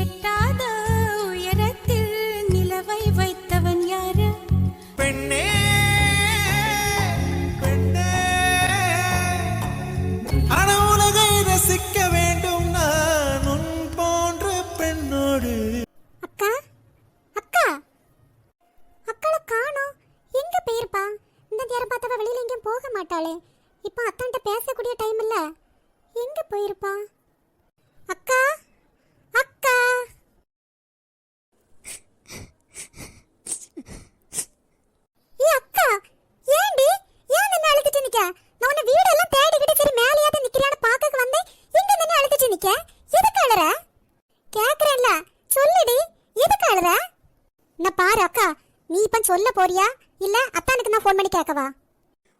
எட்டாத உயரத்தில் நிலவை வைத்தவன் யாரு? பெண்ணே பெண்ணே. அன உலகை ரசிக்க வேண்டும் நான் உன் போன்ற பெண்ணோடு. அக்கா அக்கா. அக்களை காணோம். எங்க போயிருப்பா? இந்த நேரம் பார்த்தவ வெளியில எங்கேயும் போக மாட்டாளே. இப்போ அத்தான்ட்ட பேசக்கூடிய டைம் இல்ல. எங்க போயிருப்பா? அக்கா அக்கா ஏ அக்கா ஏண்டி ஏன் நின்னு அழுதுட்டு நிக்க நான் உன்னை வீடெல்லாம் தேடிக்கிட்டு சரி மேலேயாவது நிக்கிறியான்னு பார்க்க வந்தேன் இங்க நின்னு அழுதுட்டு நிக்க எதுக்கு அழுற கேக்குறேன்ல சொல்லுடி எதுக்கு அழுற நான் பாரு அக்கா நீ இப்ப சொல்ல போறியா? இல்ல அத்தானுக்கு நான் ஃபோன் பண்ணி கேட்கவா?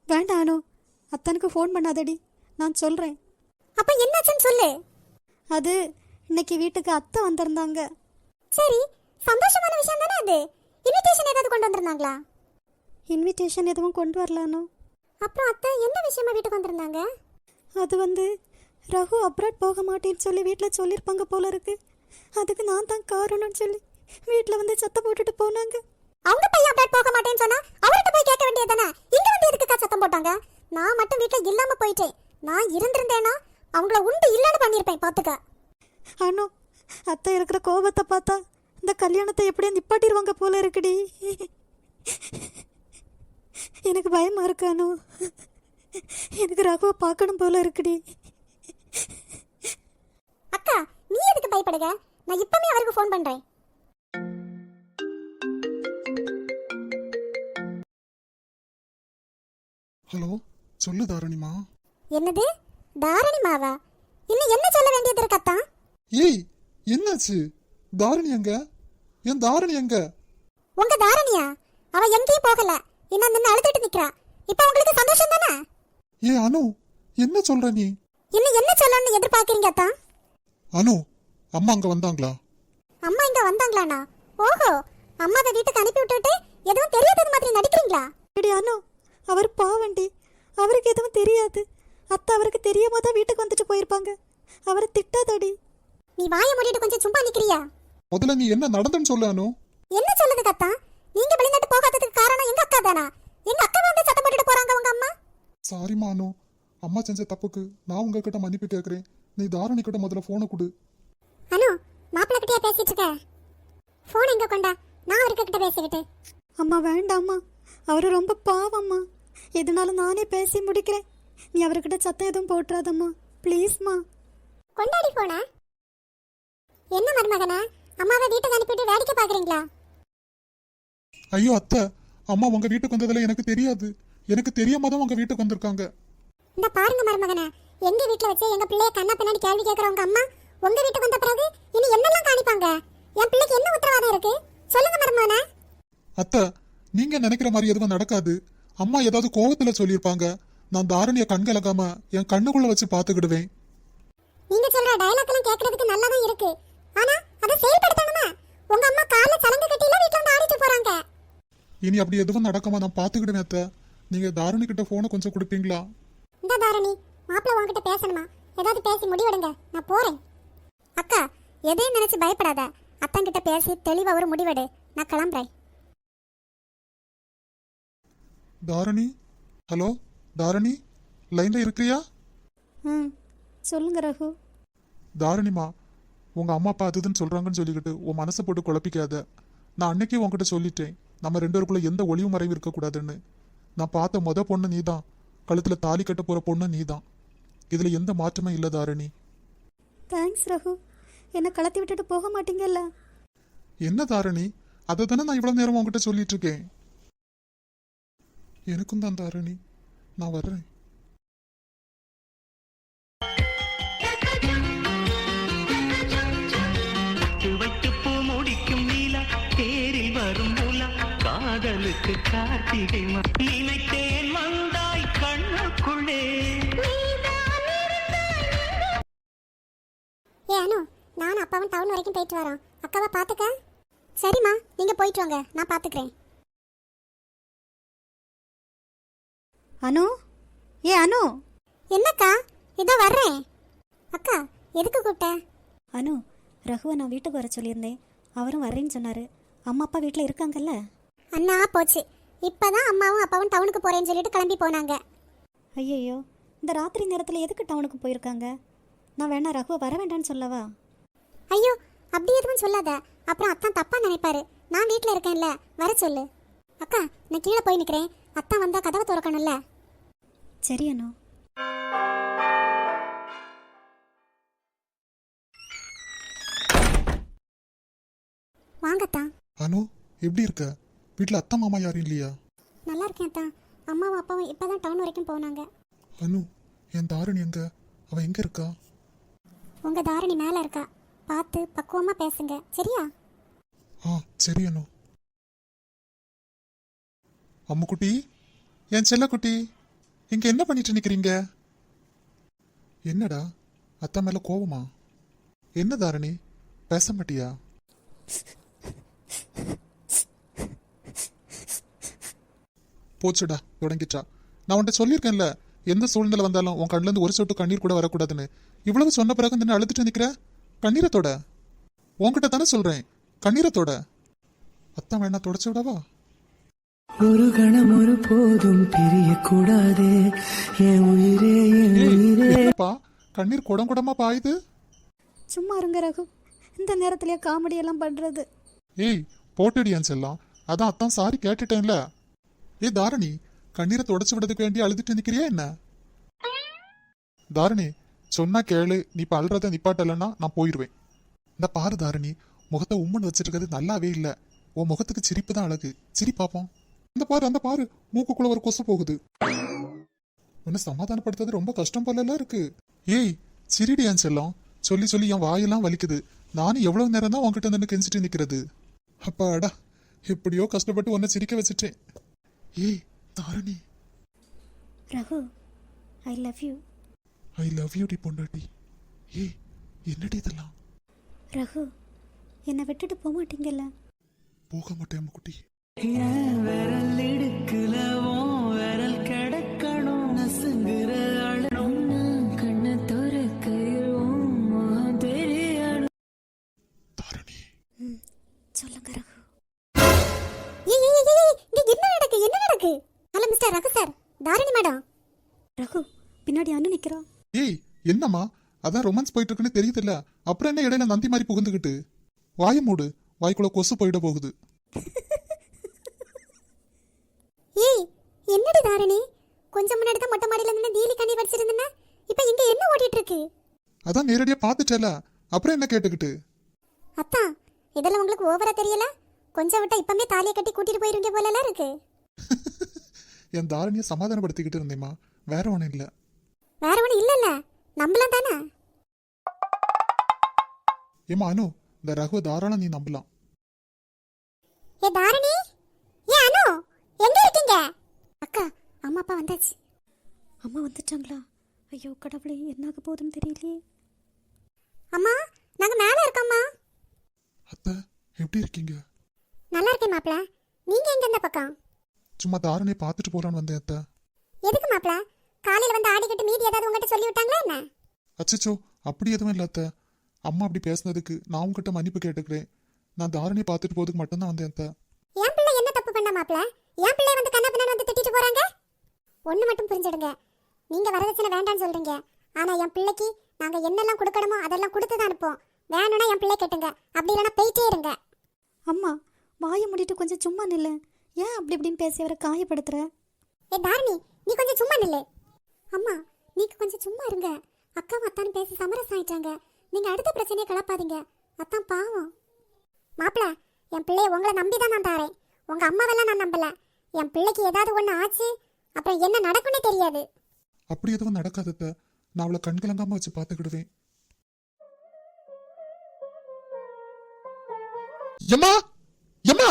வேண்டாம் அனு. அத்தனுக்கு ஃபோன் பண்ணாதடி. நான் சொல்கிறேன் அப்ப என்னாச்சுன்னு சொல்லு. அது இன்னைக்கு வீட்டுக்கு அத்தை வந்திருந்தாங்க. சரி சந்தோஷமான விஷயம் தானே அது? இன்விடேஷன் ஏதாவது கொண்டு வந்திருந்தாங்களா? இன்விடேஷன் எதுவும் கொண்டு வரல அனு. அப்புறம் அத்தை என்ன விஷயமா வீட்டுக்கு வந்திருந்தாங்க? அது வந்து ரகு அப்ராட் போக மாட்டேன்னு சொல்லி வீட்டில் சொல்லியிருப்பாங்க போல இருக்கு. அதுக்கு நான் தான் காரணம்னு சொல்லி வீட்டில் வந்து சத்தம் போட்டுட்டு போனாங்க. அவங்க பையன் அப்டேட் போக மாட்டேன்னு சொன்னா அவர்கிட்ட போய் கேட்க வேண்டியது தானே? இங்க வந்து எதுக்கு சத்தம் போட்டாங்க? நான் மட்டும் வீட்டுல இல்லாம போயிட்டேன். நான் இருந்திருந்தேனா அவங்கள உண்டு இல்லைன்னு பண்ணியிருப்பேன் பாத்துக்க. அனு அத்தை இருக்கிற கோபத்தை பார்த்தா இந்த கல்யாணத்தை எப்படியும் நிப்பாட்டிடுவாங்க போல இருக்குடி. எனக்கு பயமா இருக்கு அனு. எனக்கு ரகுவை பார்க்கணும் போல இருக்குடி. அக்கா நீ எதுக்கு பயப்படுக? நான் இப்பவே அவருக்கு ஃபோன் பண்றேன். ஹலோ சொல்லு தாரணிமா. என்னது? தாரணி மாவா இன்னும் என்ன சொல்ல வேண்டியது இருக்கு அத்தா? ஏய் என்னாச்சு? தாரணி எங்க? என் தாரணி எங்க? உங்க தாரணியா? அவ எங்கேயும் போகல. இன்னும் நின்று அழுதுட்டு நிக்கிறா. இப்போ உங்களுக்கு சந்தோஷம் தானே? ஏ அனு என்ன சொல்ற நீ? இன்னும் என்ன சொல்லணும்னு எதிர்பார்க்கறீங்க அத்தா? அனு அம்மா அங்க வந்தாங்களா? அம்மா இங்க வந்தாங்களாண்ணா? ஓஹோ அம்மாவை வீட்டுக்கு அனுப்பி விட்டுட்டு எதுவும் தெரியாதது மாதிரி நடிக்கிறீங்களா? எடி அனு அவர் பாவண்டி. அவருக்கு எதுவும் தெரியாது. அத்தை அவருக்கு தெரியாம தான் வீட்டுக்கு வந்துட்டு போயிருப்பாங்க. அவரை திட்டாதடி. நீ வாயை மூடிட்டு கொஞ்சம் சும்மா நிக்கிறியா? முதல்ல நீ என்ன நடந்துன்னு சொல்லு என்ன சொல்லுது கத்தா? நீங்க வெளிநாட்டு போகாததுக்கு காரணம் எங்க அக்கா தானா? எங்க அக்கா வந்து சத்தம் போட்டுட்டு போறாங்க உங்க அம்மா? சாரிம்மா அனு. அம்மா செஞ்ச தப்புக்கு நான் உங்ககிட்ட மன்னிப்பு கேட்குறேன் நீ தாரணி கிட்ட முதல்ல ஃபோனை கொடு. அனு மாப்பிள்ளை கிட்டயா பேசிட்டு இருக்க? போன் எங்க கொண்டா? நான் அவர்கிட்ட பேசிக்கிட்டு. அம்மா வேண்டாம்மா. அவர் ரொம்ப பாவம்மா. எதுனாலும் நானே பேசி முடிக்கிறேன். நீ அவர்கிட்ட சத்தம் எதுவும் போட்டுறாதம்மா. ப்ளீஸ்மா. கொண்டாடி போன. என்ன மருமகனா? அம்மாவை வீட்டுக்கு அனுப்பிட்டு வேடிக்கை பாக்குறீங்களா ஐயோ அத்தை அம்மா உங்க வீட்டுக்கு வந்ததுல எனக்கு தெரியாது. எனக்கு தெரியாம தான் உங்க வீட்டுக்கு வந்திருக்காங்க. இந்த பாருங்க மருமகனா எங்க வீட்ல வச்சு எங்க பிள்ளைய கண்ணா பின்னாடி கேள்வி கேக்குற உங்க அம்மா உங்க வீட்டுக்கு வந்த பிறகு இனி என்னெல்லாம் காணிப்பாங்க? என் பிள்ளைக்கு என்ன உத்தரவாதம் இருக்கு? சொல்லுங்க மருமகனா. அத்தை நீங்க நினைக்கிற மாதிரி எதுவும் நடக்காது. அம்மா ஏதாவது கோவத்துல சொல்லியிருப்பாங்க. நான் தாரணிய கண் கலக்காம என் கண்ணுக்குள்ள வச்சு பாத்துக்கிடுவேன் நீங்க சொல்ற டயலாக் எல்லாம் கேக்குறதுக்கு நல்லா தான் இருக்கு. ஆனா அதை செயல்படுத்தணுமா? உங்க அம்மா கால்ல சலங்க கட்டில வீட்ல வந்து ஆடிட்டு போறாங்க. இனி அப்படி எதுவும் நடக்காம நான் பாத்துக்கிடுவேன் அத்தை. நீங்க தாரணி கிட்ட போனை கொஞ்சம் கொடுப்பீங்களா? இந்த தாரணி மாப்பிள்ள உன்கிட்ட பேசணுமா? ஏதாவது பேசி முடிவெடுங்க. நான் போறேன். அக்கா எதையும் நினைச்சு பயப்படாத. அத்தன் கிட்ட பேசி தெளிவா ஒரு முடிவெடு. நான் கிளம்புறேன். தாரணி? ஹலோ தாரணி லைன்ல இருக்கிறியா? ம் சொல்லுங்க ரகு. தாரணிமா உங்க அம்மா அப்பா அதுதுன்னு சொல்றாங்கன்னு சொல்லிக்கிட்டு உன் மனசை போட்டு குழப்பிக்காத. நான் அன்னைக்கே உன்கிட்ட சொல்லிட்டேன். நம்ம ரெண்டு பேருக்குள்ள எந்த ஒளிவு மறைவு இருக்கக்கூடாதுன்னு. நான் பார்த்த முத பொண்ணு நீதான். கழுத்துல தாலி கட்ட போற பொண்ணு நீதான். இதுல எந்த மாற்றமும் இல்லை தாரணி. தேங்க்ஸ் ரகு. என்னை கலத்தி விட்டுட்டு போக மாட்டீங்கல்ல? என்ன தாரணி? அதை தானே நான் இவ்வளவு நேரம் உன்கிட்ட சொல்லிட்டு இருக்கேன்? எனக்கும் தான் தாரணி நான் வர்றேன். பட்டு வைத்து பூ முடிக்கும் நீலா தேரில் வரும் உலா காதலுக்கு கார்த்திகை நினைத்தேன் வந்தாய் கண்ணுக்குள்ளே. ஏ அனு நானும் அப்பாவும் டவுன் வரைக்கும் போயிட்டு வரோம். அக்காவை பாத்துக்க? சரிம்மா நீங்க போயிட்டு வாங்க. நான் பாத்துக்கிறேன். அனு? ஏ அனு? என்னக்கா? இதோ வர்றேன். அக்கா எதுக்கு கூப்பிட்ட? அனு ரகுவை நான் வீட்டுக்கு வர சொல்லியிருந்தேன். அவரும் வரேன்னு சொன்னார். அம்மா அப்பா வீட்டில் இருக்காங்கல்ல? அண்ணா போச்சு. இப்பதான் அம்மாவும் அப்பாவும் டவுனுக்கு போறேன்னு சொல்லிட்டு கிளம்பி போனாங்க. ஐயையோ இந்த ராத்திரி நேரத்தில் எதுக்கு டவுனுக்கு போயிருக்காங்க? நான் வேணா ரகுவை வர வேண்டாம்னு சொல்லவா? ஐயோ அப்படி எதுவும் சொல்லாத. அப்புறம் அத்தான் தப்பா நினைப்பாரு. நான் வீட்ல இருக்கேன்ல. வர சொல்லு. அக்கா நான் கீழே போய் நிக்கிறேன். அத்தான் வந்தா கதவை திறக்கணும்ல. சரி அண்ணா வாங்கத்தான் அனு எப்படி இருக்க? வீட்டில் அத்தை மாமா யாரும் இல்லையா? நல்லா இருக்கேன் அத்தான் அம்மாவும் அப்பாவும் இப்பதான் டவுன் வரைக்கும் போனாங்க. அனு என் தாரணி எங்க? அவ எங்க இருக்கா? உங்க தாரணி மேல இருக்கா. பார்த்து பக்குவமா பேசுங்க. சரியா? ஆ சரி அனு. அம்முக்குட்டி என் செல்லக்குட்டி இங்கே என்ன பண்ணிட்டு நிற்கிறீங்க என்னடா அத்தா மேலே கோவமா? என்ன தாரணி பேச மாட்டியா? போச்சுடா தொடங்கிச்சா நான் உன்கிட்ட சொல்லியிருக்கேன்ல எந்த சூழ்நிலை வந்தாலும் உன் கண்ணிலேருந்து ஒரு சொட்டு கண்ணீர் கூட வரக்கூடாதுன்னு. இவ்வளவு சொன்ன பிறகு நின்று அழுதுட்டு நிற்கிற கண்ணீரத்தோட? உன்கிட்ட தானே சொல்கிறேன் கண்ணீரத்தோட? அத்தான் வேணா தொடச்சு விடவா? ஒரு கணம் ஒரு போதும் பிரியக்கூடாதே என் உயிரே என் உயிரே. என்னப்பா? கண்ணீர் குடம் குடமா பாயுது? சும்மா இருங்க ரகு. இந்த நேரத்துலயே காமெடி எல்லாம் பண்ணுறது ஏய் போட்டுடியான் செல்லம். அதான் அத்தான் சாரி கேட்டுட்டேன்ல. ஏய் தாரணி கண்ணீரை தொடச்சு விடுறதுக்கு வேண்டி அழுதுட்டு நிக்கிறியா என்ன? தாரணி சொன்னா கேளு. நீ இப்ப அழுறத நிப்பாட்டலன்னா நான் போயிருவேன். இந்த பாரு தாரணி முகத்தை உம்முன்னு வச்சிருக்கிறது நல்லாவே இல்ல. உன் முகத்துக்கு சிரிப்பு தான் அழகு. சிரி பாப்போம். அந்த பாரு அந்த பாரு. மூக்குக்குள்ள ஒரு கொசு போகுது. உன்னை சமாதானப்படுத்துறது ரொம்ப கஷ்டம் போலலாம் இருக்கு. ஏய் சிரிடியான் செல்லம்? சொல்லி சொல்லி என் வாயெல்லாம் வலிக்குது. நானும் எவ்வளவு நேரம் தான் உன்கிட்ட நின்று கெஞ்சிட்டு நிக்கிறது? அப்பாடா எப்படியோ கஷ்டப்பட்டு உன்னை சிரிக்க வச்சுட்டேன். ஏய் Dharani. Raghu I love you I love you D பொண்டாட்டி. ஏய் என்னடி இதெல்லாம்? ரகு என்னை விட்டுட்டு போக மாட்டீங்கல்ல? போக மாட்டேன் குட்டி என் விரல் இடுக்குல விரல் கிடக்கணும்? நசுங்குற அழணும் நான் கண்ணை துறக்கையில் தெரியணும். தாரணி. சொல்லுங்க ரகு. என்ன நடக்கு? என்ன நடக்கு? Hello mister Raghu sir. Dharani madam. Raghu பின்னாடி அண்ணு நிக்கிறா ஏய் என்னம்மா? அதான் ரொமான்ஸ் போயிட்டு இருக்குன்னு தெரியுதுல்ல. அப்புறம் என்ன இடையில நந்தி மாதிரி புகுந்துக்கிட்டு வாய மூடு. வாய்க்குள்ள கொசு போயிட போகுது ஏய் என்னடி தாரணி கொஞ்சம் முன்னாடி தான் மொட்டை மாடியில நின்று நீலி கண்ணி வச்சிருந்தேன்னா இப்போ இங்க என்ன ஓடிட்டு இருக்கு அதான் நேரடியா பார்த்துட்டல. அப்புறம் என்ன கேட்டுக்கிட்டு? அத்தா இதெல்லாம் உங்களுக்கு ஓவரா தெரியல? கொஞ்சம் விட்டா இப்பமே தாலியை கட்டி கூட்டிட்டு போயிருவீங்க போலலாம் இருக்கு. என் தாரணியை சமாதானப்படுத்திக்கிட்டு இருந்தேம்மா. வேற ஒன்றும் இல்லை. வேற ஒன்றும் இல்லைல்ல. நம்பலாம் தானே? ஏமா அனு இந்த ரகுவை தாராளம் நீ நம்பலாம். ஏ தாரணி? ஏ அனு எங்க அம்மா அப்பா வந்தாச்சு. அம்மா வந்துட்டாங்களா? ஐயோ கடவுளே என்னாக போகுதுன்னு தெரியலையே. அம்மா நாங்க மேல இருக்கோம்மா. அத்தை எப்படி இருக்கீங்க? நல்லா இருக்கேன் மாப்ள நீங்க எங்க இந்த பக்கம்? சும்மா தாரணையை பார்த்துட்டு போலான்னு வந்தேன் அத்தை. எதுக்கு மாப்ள காலையில வந்து ஆடிக்கிட்டு மீதி ஏதாவது உங்ககிட்ட சொல்லி விட்டாங்களா என்ன? அச்சச்சோ அப்படி எதுவும் இல்லை அத்தை. அம்மா அப்படி பேசுனதுக்கு நான் உங்ககிட்ட மன்னிப்பு கேட்டுக்கிறேன். நான் தாரணையை பார்த்துட்டு போறதுக்கு மட்டும்தான் வந்தேன் அத்தை. என் பிள்ளை என்ன தப்பு பண்ண மாப்ள என் பிள்ளை வந்து கண்ணா பின்னாடி வந்து திட்டிட்டு போறாங்க? ஒண்ணு மட்டும் புரிஞ்சிடுங்க. நீங்க வரதட்சணை வேண்டாம்னு சொல்றீங்க. ஆனா என் பிள்ளைக்கு நாங்க என்னெல்லாம் கொடுக்கணுமோ அதெல்லாம் கொடுத்து தான் அனுப்போம் வேணும்னா என் பிள்ளை கேட்டுங்க. அப்படி இல்லைன்னா போயிட்டே இருங்க. அம்மா வாயை மூடிட்டு கொஞ்சம் சும்மா நில்லு. ஏன் அப்படி இப்படின்னு பேசி அவரை காயப்படுத்துற? ஏ தாரணி நீ கொஞ்சம் சும்மா நில்லு. அம்மா நீங்க கொஞ்சம் சும்மா இருங்க. அக்காவும் அத்தானும் பேசி சமரசம் ஆயிட்டாங்க. நீங்க அடுத்த பிரச்சனையை கிளப்பாதீங்க. அத்தான் பாவம். மாப்பிள என் பிள்ளைய உங்களை நம்பி தான் நான் தாரேன். உங்க அம்மாவெல்லாம் நான் நம்பல. என் பிள்ளைக்கு ஏதாவது ஒண்ணு ஆச்சு அப்புறம் என்ன நடக்கும்னே தெரியாது. அப்படி எதுவும் நடக்காது அத்தை நான் அவளை கண்கலங்காம வச்சு பார்த்துக்கிடுவேன். எம்மா? எம்மா?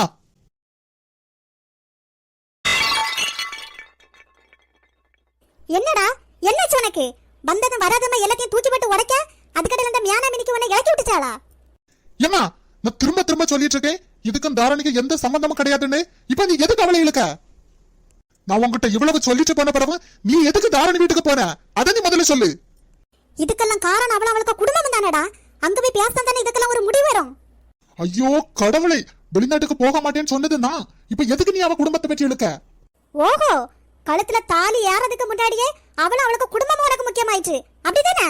என்னடா? என்னாச்சு உனக்கு? வந்ததும் வராதமா எல்லாத்தையும் தூக்கி போட்டு உடைக்க? அதுக்கடையில் அந்த மியானா மினிக்கு உன்னை இறக்கி விட்டுச்சாளா? ஏமா நான் திரும்ப திரும்ப சொல்லிட்டு இருக்கேன். இதுக்கும் தாரணிக்கு எந்த சம்பந்தமும் கிடையாதுன்னு. இப்ப நீ எதுக்கு அவளை இழுக்க? நான் உன்கிட்ட இவ்வளவு சொல்லிட்டு போன பிறகு நீ எதுக்கு தாரணி வீட்டுக்கு போன? அதை நீ முதல்ல சொல்லு. இதுக்கெல்லாம் காரணம் அவள அவளுக்கு குடும்பம் தானடா. அங்க போய் பேசினா தானே இதுக்கெல்லாம் ஒரு முடிவு ஐயோ கடவுளே வெளிநாட்டுக்கு போக மாட்டேன்னு சொன்னது நான். இப்ப எதுக்கு நீ அவ குடும்பத்தை பற்றி இழுக்க? ஓஹோ கழுத்துல தாலி ஏறதுக்கு முன்னாடியே அவளும் அவளுக்கு குடும்பமும் உனக்கு முக்கியமாயிற்று. அப்படிதானே?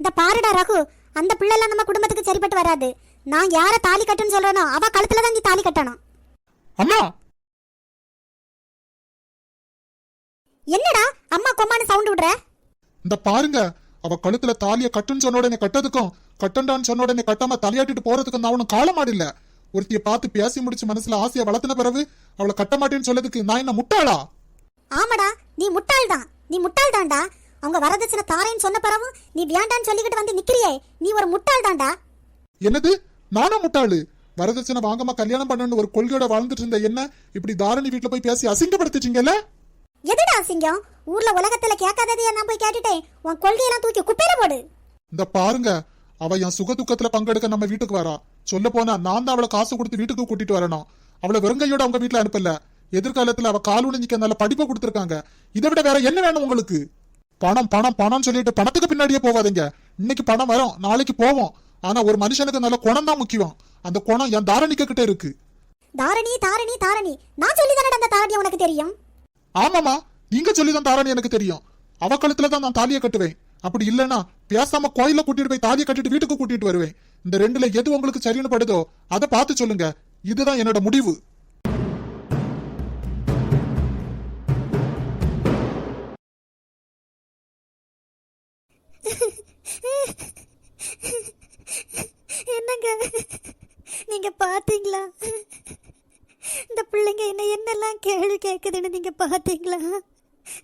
இந்த பாருடா ரகு அந்த பிள்ளைலாம் நம்ம குடும்பத்துக்கு சரிப்பட்டு வராது. நான் யார தாலி கட்டுன்னு சொல்றேனோ அவ கழுத்துல தான் நீ தாலி கட்டணும். அம்மா! என்னடா அம்மா கொம்மான்னு சவுண்ட் விடுற? இந்த பாருங்க அவ கழுத்துல தாலிய கட்டுன்னு சொன்ன உடனே கட்டதுக்கும் கட்டண்டான்னு சொன்ன உடனே கட்டாம தலையாட்டிட்டு போறதுக்கும் நான் ஒன்னும் காலமாடில்ல ஒருத்திய பார்த்து பேசி முடிச்சு மனசுல ஆசைய வளர்த்தின பிறகு அவளை கட்ட மாட்டேன்னு சொல்லதுக்கு நான் என்ன முட்டாளா? ஆமாடா நீ முட்டாள் தான். நீ முட்டாள் தான்டா. அவங்க வரதட்சணை தாரேன்னு சொன்ன பிறகு நீ வேண்டான்னு சொல்லிக்கிட்டு வந்து நிக்கிறியே. நீ ஒரு முட்டாள் தான்டா. என்னது? நானா முட்டாளு? வரதட்சணை வாங்காம கல்யாணம் பண்ணணும்னு ஒரு கொள்கையோட வாழ்ந்துட்டு இருந்த என்ன? இப்படி தாரணி வீட்டுல போய் பேசி அசிங்கப்படுத்திட்டீங்கல்ல? எதுடா அசிங்கம்? ஊர்ல உலகத்துல கேட்காததையா நான் போய் கேட்டுட்டேன். உன் கொள்கையெல்லாம் தூக்கி குப்பையில போடு. இந்த பாருங்க அவ என் சுக துக்கத்துல பங்கெடுக்க நம்ம வீட்டுக்கு வரா. சொல்ல போனா நான் தான் அவளை காசு கொடுத்து வீட்டுக்கு கூட்டிட்டு வரணும். அவளை வெறுங்கையோட அவங்க வீட்டுல அனுப்பல. எதிர்காலத்துல அவ கால் நிக்க நல்ல படிப்பை கொடுத்துருக்காங்க. இதை விட வேற என்ன வேணும் உங்களுக்கு? பணம் பணம் பணம்னு சொல்லிட்டு பணத்துக்கு பின்னாடியே போகாதீங்க. இன்னைக்கு பணம் வரும் நாளைக்கு போவோம். ஆனா ஒரு மனுஷனுக்கு நல்ல குணம் தான் முக்கியம். அந்த குணம் என் தாரணிக்க கிட்ட இருக்கு. தாரணி தாரணி தாரணி. நான் சொல்லி தானடா அந்த தாரணி உனக்கு தெரியும்? ஆமாமா நீங்க சொல்லிதான் தாரணி எனக்கு தெரியும். அவ கழுத்துல தான் நான் தாலியை கட்டுவேன். அப்படி இல்லனா பேசாம கோயில கூட்டிட்டு போய் தாலியை கட்டிட்டு வீட்டுக்கு கூட்டிட்டு வருவேன். இந்த ரெண்டுல எது உங்களுக்கு சரின்னு படுதோ அதை பார்த்து சொல்லுங்க. இதுதான் என்னோட முடிவு என்னங்க நீங்க பார்த்தீங்களா இந்த பிள்ளைங்க என்ன என்னெல்லாம் கேள்வி கேட்குதுன்னு நீங்க பாத்தீங்களா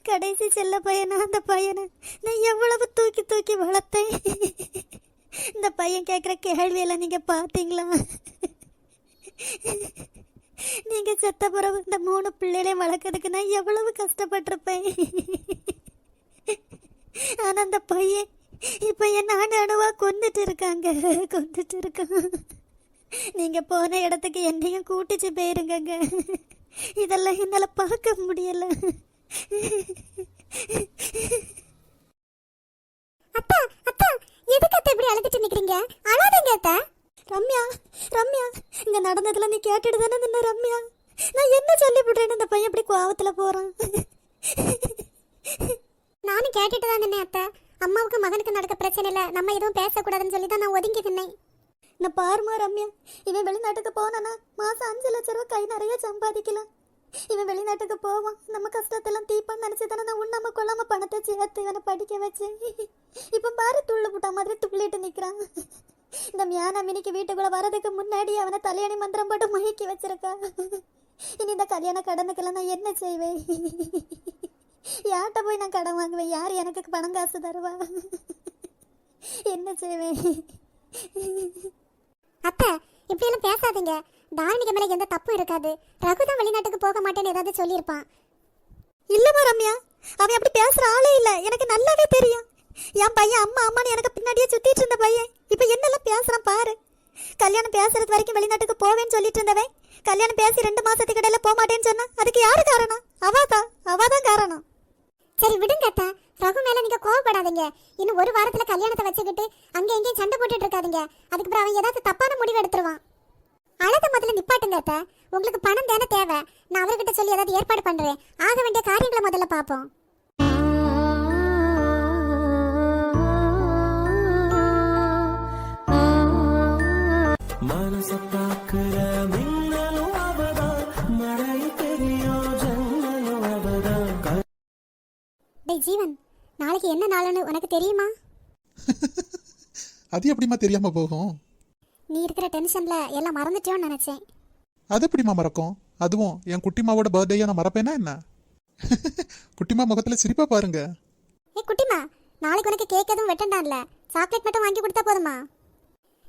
கடைசி செல்ல பையனா அந்த பையனை நான் எவ்வளவு தூக்கி தூக்கி வளர்த்தேன். இந்த பையன் கேட்குற கேள்வியெல்லாம் நீங்க பாத்தீங்களா நீங்க செத்த பிறகு இந்த மூணு பிள்ளைகளையும் வளர்க்கறதுக்கு நான் எவ்வளவு கஷ்டப்பட்டிருப்பேன். ஆனா அந்த பையன் இப்ப என் நாடு அணுவாக கொண்டுட்டு இருக்காங்க. கொண்டுட்டு இருக்கான். நீங்க போன இடத்துக்கு என்னையும் கூட்டிச்சு போயிருங்கங்க. இதெல்லாம் என்னால பார்க்க முடியல. அத்தா அத்தா எதுக்கு அத்தா இப்படி அழுதுட்டு நிக்கிறீங்க? அழாதீங்க அத்தா. ரம்யா ரம்யா இங்க நடந்ததுல நீ கேட்டுட்டு தானே நின்ன ரம்யா? நான் என்ன சொல்லி விடுறேன்னு இந்த பையன் இப்படி கோவத்துல போறான்? நானும் கேட்டுட்டு தான் நின்னேன் அத்தா. அம்மாவுக்கு மகனுக்கு நடக்க பிரச்சனை இல்ல. நம்ம எதுவும் பேசக்கூடாதுன்னு சொல்லி தான் நான் ஒதுங்கி நின்னேன். நான் பாருமா ரம்யா இவன் வெளிநாட்டுக்கு போனானா? மாசம் அஞ்சு லட்ச ரூபா கை நிறைய சம்பாதிக்கலாம் இவன் வெளிநாட்டுக்கு போவான். நம்ம கஷ்டத்தெல்லாம் தீப்பான்னு நினைச்சு தானே நான் உண்ணாம கொள்ளாம பணத்தை சேர்த்து இவனை படிக்க வச்சு இப்ப பாரு துள்ளு புட்டா மாதிரி துள்ளிட்டு நிக்கிறான். இந்த மியானா மினிக்கு வீட்டுக்குள்ள வரதுக்கு முன்னாடி அவனை தலையணி மந்திரம் போட்டு மயக்கி வச்சிருக்கா. இனி இந்த கல்யாண கடனுக்கெல்லாம் நான் என்ன செய்வேன்? யார்கிட்ட போய் நான் கடன் வாங்குவேன்? யார் எனக்கு பணம் காசு தருவா? என்ன செய்வேன்? அத்தை இப்படியெல்லாம் பேசாதீங்க. தாரணிக்கு மேல எந்த தப்பும் இருக்காது. ரகு தான் வெளிநாட்டுக்கு போக மாட்டேன்னு ஏதாவது சொல்லியிருப்பான். இல்லைம்மா ரம்யா அவன் அப்படி பேசுற ஆளே இல்ல. எனக்கு நல்லாவே தெரியும். என் பையன் அம்மா அம்மான்னு எனக்கு பின்னாடியே சுத்திட்டு இருந்த பையன். இப்ப என்னெல்லாம் பேசுறான் பாரு. கல்யாணம் பேசுறது வரைக்கும் வெளிநாட்டுக்கு போவேன்னு சொல்லிட்டு இருந்தவன். கல்யாணம் பேசி ரெண்டு மாசத்துக்கு இடையில போக மாட்டேன்னு சொன்னா அதுக்கு யாரு காரணம்? தெரியாம போகும். நீ இருக்கிற டென்ஷன்ல எல்லாம் மறந்துட்டியோன்னு நினைச்சேன். அது எப்படிம்மா மறக்கும்? அதுவும் என் குட்டிமாவோட பர்த்டேயை நான் மறப்பேனா என்ன? குட்டிமா முகத்துல சிரிப்பா பாருங்க. ஏ குட்டிமா நாளைக்கு உனக்கு கேக் எதுவும் வெட்டண்டான்ல? சாக்லேட் மட்டும் வாங்கி கொடுத்தா போதுமா?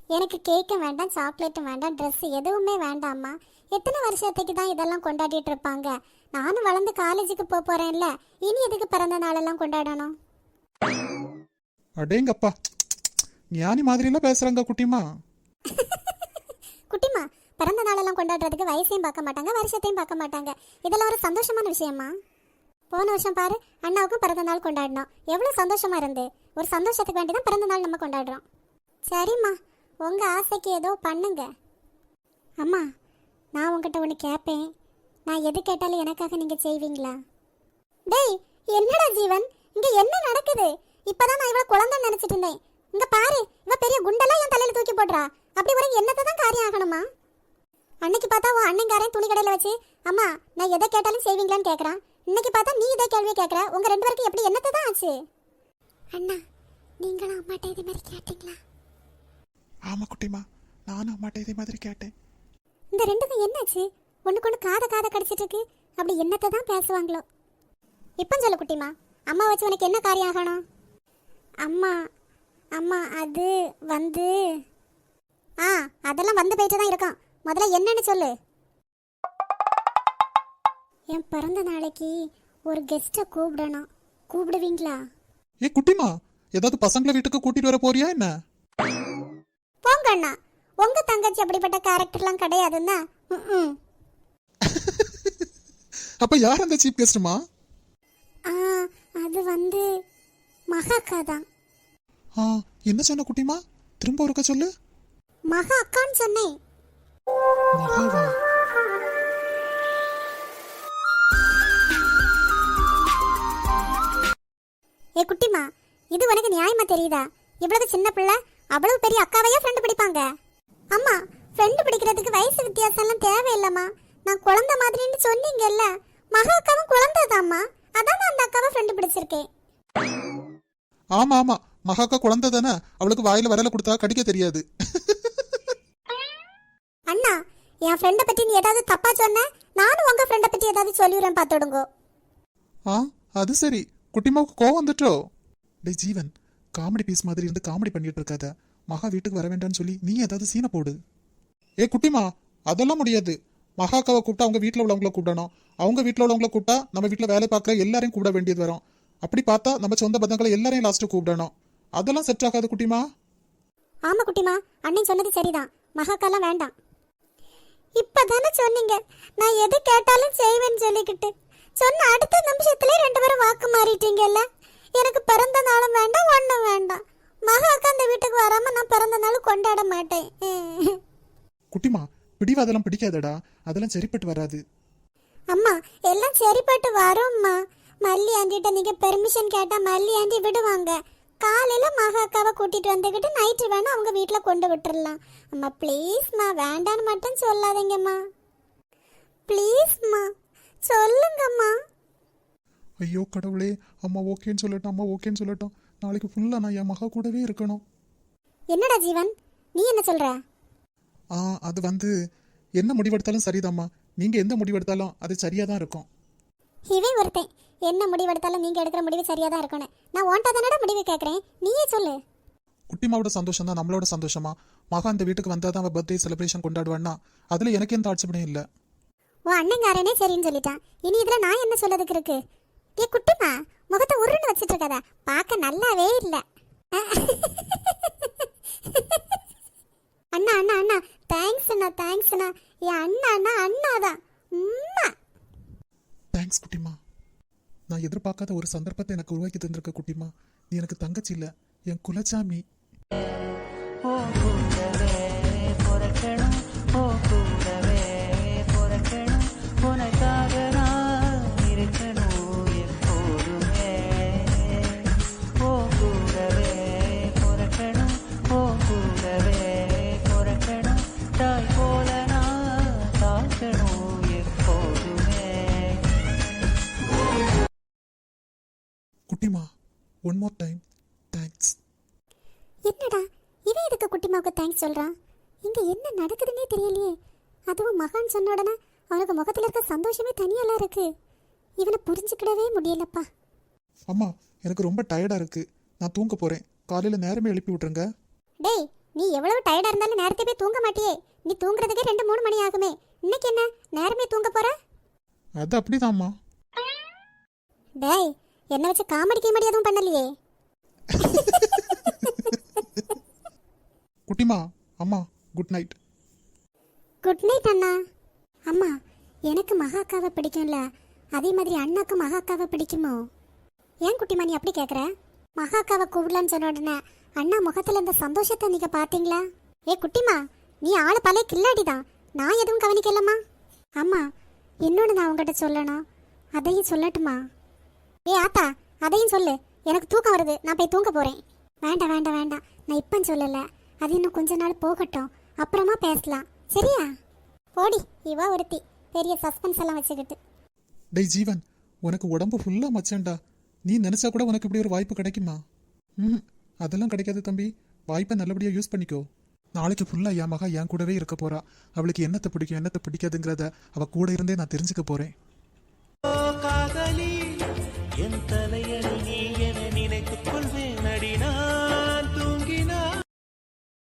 எனக்கு கேக்கும் வேண்டாம் சாக்லேட்டும் வேண்டாம் ட்ரெஸ் எதுவுமே வேண்டாம்மா. எத்தனை வருஷத்துக்கு தான் இதெல்லாம் கொண்டாடிட்டு இருப்பாங்க? நானும் வளர்ந்து காலேஜுக்கு போக போறேன்ல. இனி எதுக்கு பிறந்த நாளெல்லாம் கொண்டாடணும்? அடேங்கப்பா ஞானி மாதிரிலாம் பேசுறாங்க குட்டிமா. குட்டிமா பிறந்த நாளெல்லாம் கொண்டாடுறதுக்கு வயசையும் பார்க்க மாட்டாங்க வருஷத்தையும் பார்க்க மாட்டாங்க. இதெல்லாம் ஒரு சந்தோஷமான விஷயமா? போன வருஷம் பாரு அண்ணாவுக்கும் பிறந்த நாள் கொண்டாடினோம். எவ்வளோ சந்தோஷமா இருந்து. ஒரு சந்தோஷத்துக்கு வேண்டி தான் பிறந்த நாள் நம்ம கொண்டாடுறோம். சரிம்மா உங்க ஆசைக்கு ஏதோ பண்ணுங்க. அம்மா நான் உங்ககிட்ட ஒன்று கேட்பேன் நான் எது கேட்டாலும் எனக்காக நீங்கள் செய்வீங்களா? டேய் என்னடா ஜீவன்? இங்கே என்ன நடக்குது? இப்போதான் நான் இவ்வளோ குழந்தை நினச்சிட்டு இருந்தேன். இங்க பாரு இவ பெரிய குண்டெல்லாம் என் தலையில தூக்கி போடுறா. அப்படி ஒரு என்னத்தை தான் காரியம் ஆகணுமா? அன்னைக்கு பார்த்தா உன் அண்ணங்காரன் துணி கடையில வச்சு அம்மா நான் எதை கேட்டாலும் செய்வீங்களான்னு கேக்குறான். இன்னைக்கு பார்த்தா நீ இதே கேள்வியை கேட்குற உங்க ரெண்டு பேருக்கு எப்படி என்னத்தை தான் ஆச்சு? அண்ணா நீங்களும் அம்மாட்ட இதே மாதிரி கேட்டீங்களா? ஆமா குட்டிமா நானும் அம்மாட்ட இதே மாதிரி கேட்டேன். இந்த ரெண்டுக்கும் என்னாச்சு? ஒண்ணுக்கு ஒண்ணு காதை காதை கடிச்சிட்டு இருக்கு. அப்படி என்னத்தை தான் பேசுவாங்களோ? இப்போ சொல்லு குட்டிமா அம்மா வச்சு உனக்கு என்ன காரியம் ஆகணும்? அம்மா அம்மா அது வந்து. ஆ அதெல்லாம் வந்து போயிட்டு தான் இருக்கான் முதல்ல என்னன்னு சொல்லு. என் பிறந்த நாளைக்கு ஒரு கெஸ்ட்டை கூப்பிடணும். கூப்பிடுவீங்களா? ஏ குட்டிமா ஏதாவது பசங்களை வீட்டுக்கு கூட்டிட்டு வர போறியா என்ன? போங்க அண்ணா. உங்க தங்கச்சி அப்படிப்பட்ட கேரக்டர்லாம் கிடையாதுன்னா ம் அப்ப யார் அந்த சீப் கெஸ்ட்மா ஆ அது வந்து மகாக்கா தான். ஆ என்ன சொன்ன குட்டிமா? திரும்ப ஒருக்க சொல்லு. மகா அக்கான்னு சொன்னேன். மகாவா? ஏ குட்டிமா இது உனக்கு நியாயமா தெரியுதா? இவ்வளவு சின்ன பிள்ளை அவ்வளவு பெரிய அக்காவையா ஃப்ரெண்டு பிடிப்பாங்க? அம்மா ஃப்ரெண்டு பிடிக்கிறதுக்கு வயசு வித்தியாசம்லாம் தேவையில்லம்மா. நான் குழந்தை மாதிரின்னு சொன்னீங்கல்ல மகா அக்காவும் குழந்தைதாம்மா. அதான் நான் அந்த அக்காவை ஃப்ரெண்டு பிடிச்சிருக்கேன். ஆமா ஆமா. மகாக்கா குழந்தை தானே? அவளுக்கு வாயில வரல கொடுத்தா கடிக்க தெரியாது. அண்ணா என் ஃப்ரெண்டை பத்தி நீ ஏதாவது தப்பா சொன்ன? நானும் உங்க ஃப்ரெண்டை பத்தி ஏதாவது சொல்லிடுறேன் பார்த்துடுங்கோ ஆ அது சரி. குட்டிமாவுக்கு கோவம் வந்துட்டோ? டேய் ஜீவன் காமெடி பீஸ் மாதிரி இருந்து காமெடி பண்ணிட்டு இருக்காத. மகா வீட்டுக்கு வர வேண்டாம்னு சொல்லி நீ ஏதாவது சீனை போடு. ஏ குட்டிமா அதெல்லாம் முடியாது. மகாக்காவை கூப்பிட்டா அவங்க வீட்டில் உள்ளவங்கள கூப்பிடணும். அவங்க வீட்டில் உள்ளவங்கள கூப்பிட்டா நம்ம வீட்டில் வேலை பார்க்குற எல்லாரையும் கூப்பிட வேண்டியது வரும். அப்படி பார்த்தா நம்ம சொந்த பந்தங்களை எல்லாரையும் லாஸ்ட்டு கூப்பிடணும். அதெல்லாம் செட் ஆகாது குட்டிமா. ஆமா குட்டிமா அண்ணன் சொன்னது சரிதான். மகாக்கெல்லாம் வேண்டாம். இப்பதானே சொன்னீங்க. நான் எது கேட்டாலும் செய்வேன்னு சொல்லிக்கிட்டு. சொன்ன அடுத்த நிமிஷத்துல ரெண்டு பேரும் வாக்கு மாறிட்டீங்கல்ல. எனக்கு பிறந்த நாளும் வேண்டாம் ஒண்ணும் வேண்டாம். மகாக்கா அந்த வீட்டுக்கு வராம நான் பிறந்த நாள் கொண்டாட மாட்டேன். குட்டிமா பிடிவாதெல்லாம் பிடிக்காதடா. அதெல்லாம் சரிப்பட்டு வராது. அம்மா எல்லாம் சரிப்பட்டு வரும்மா. மல்லி ஆண்டிட்ட நீங்க பெர்மிஷன் கேட்டா மல்லி ஆண்டி விடுவாங்க. காலையில மகாக்காவை கூட்டிட்டு வந்துக்கிட்டு நைட்டு வேணா அவங்க வீட்டில் கொண்டு விட்டுறலாம். அம்மா ப்ளீஸ்மா வேண்டான்னு மட்டும் சொல்லாதீங்கம்மா. ப்ளீஸ்மா சொல்லுங்கம்மா. ஐயோ கடவுளே அம்மா ஓகேன்னு சொல்லட்டும் அம்மா ஓகேன்னு சொல்லட்டும். நாளைக்கு ஃபுல்லாக நான் என் மகா கூடவே இருக்கணும். என்னடா ஜீவன்? நீ என்ன சொல்ற? ஆ அது வந்து என்ன முடிவெடுத்தாலும் சரிதாம்மா. நீங்கள் எந்த முடிவெடுத்தாலும் அது சரியாக தான் இருக்கும். இவன் ஒருத்தன். என்ன முடிவெடுத்தாலும் நீங்க எடுக்கிற முடிவு சரியா தான் இருக்கணும். நான் உன்ட்ட தானடா முடிவு கேட்குறேன் நீயே சொல்லு. குட்டிமாவோட சந்தோஷம் தான் நம்மளோட சந்தோஷமா? மகா இந்த வீட்டுக்கு வந்தால் தான் அவள் பர்த்டே செலிப்ரேஷன் கொண்டாடுவான்னா? அதில் எனக்கு எந்த ஆட்சேபனையும் இல்லை. உன் அண்ணங்காரனே சரின்னு சொல்லிட்டான். இனி இதுல நான் என்ன சொல்லதுக்கு இருக்கு? ஏ குட்டிமா முகத்தை உருன்னு வச்சிட்டு இருக்காத பார்க்க நல்லாவே இல்ல. அண்ணா அண்ணா அண்ணா. தேங்க்ஸ் அண்ணா தேங்க்ஸ் அண்ணா. என் அண்ணா அண்ணா அண்ணா தான். தேங்க்ஸ் குட்டிமா. நான் எதிர்பார்க்காத ஒரு சந்தர்ப்பத்தை எனக்கு உருவாக்கி தந்திருக்க குட்டிமா நீ எனக்கு தங்கச்சி இல்லை. என் குலச்சாமி. மகான் சொன்ன உடனே அவனுக்கு முகத்துல இருக்க சந்தோஷமே தனியெல்லாம் இருக்கு. இவனை புரிஞ்சுக்கிடவே முடியலப்பா. அம்மா எனக்கு ரொம்ப டயர்டாக இருக்கு. நான் தூங்க போகிறேன் காலையில் நேரமே எழுப்பி விட்ருங்க டேய் நீ எவ்வளவு டயர்டா இருந்தாலும் நேரத்தை போய் தூங்க மாட்டியே. நீ தூங்குறதுக்கே ரெண்டு மூணு மணி ஆகுமே. இன்னைக்கு என்ன? நேரமே தூங்க போற? அது அப்படிதாம்மா டேய் என்ன வச்சு காமெடி கீமெடி எதுவும் பண்ணலையே. குட்டிமா அம்மா குட் நைட் குட் நைட் அண்ணா. அம்மா எனக்கு மகாக்காவை பிடிக்கும்ல. அதே மாதிரி அண்ணாக்கு மகாக்காவை பிடிக்குமோ? ஏன் குட்டிமா நீ அப்படி கேட்குற மகாக்காவை கூப்பிடலான்னு சொன்ன உடனே அண்ணா முகத்தில் இந்த சந்தோஷத்தை நீங்கள் பார்த்தீங்களா? ஏ குட்டிமா நீ ஆளை பழைய கில்லாடி தான் நான் எதுவும் கவனிக்கலம்மா. அம்மா இன்னொன்று நான் உங்ககிட்ட சொல்லணும். அதையும் சொல்லட்டுமா? ஏ ஆத்தா அதையும் சொல்லு. எனக்கு தூக்கம் வருது. நான் போய் தூங்க போகிறேன் வேண்டாம் வேண்டாம் வேண்டாம். நான் இப்போ சொல்லலை. அது இன்னும் கொஞ்ச நாள் போகட்டும். அப்புறமா பேசலாம். சரியா? போடி இவ ஒருத்தி. பெரிய சஸ்பென்ஸ் எல்லாம் வச்சுக்கிட்டு. டேய் ஜீவன் உனக்கு உடம்பு ஃபுல்லாக மச்சேன்டா. நீ நினச்சா கூட உனக்கு இப்படி ஒரு வாய்ப்பு கிடைக்குமா? ம் அதெல்லாம் கிடைக்காது தம்பி. வாய்ப்பை நல்லபடியாக யூஸ் பண்ணிக்கோ. நாளைக்கு ஃபுல்லாக என் மகா என் கூடவே இருக்க போறா. அவளுக்கு என்னத்தை பிடிக்கும் என்னத்தை பிடிக்காதுங்கிறத அவ கூட இருந்தே நான் தெரிஞ்சுக்க போறேன். காதலி என் தலை